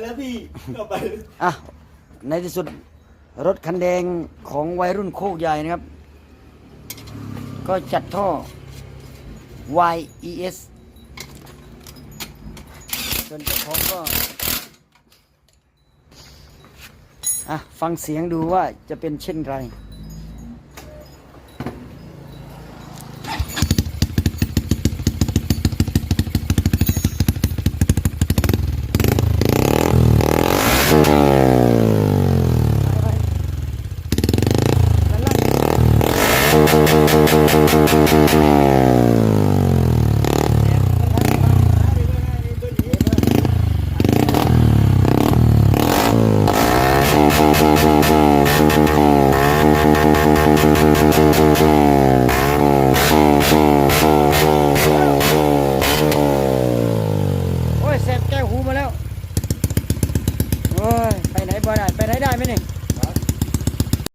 แล้วพี่เข้าไปอะในที่สุดรถคันแดงของวัยรุ่นโคกใหญ่นะครับ ก็จัดท่อ YES ส่วนเจ้าของก็อะฟังเสียงดูว่าจะเป็นเช่นไร โอ้ยแสบแก้วหูมาแล้ว โอ้ย ไปไหนบ่ได้ ไปไหนได้ไหมเนี่ย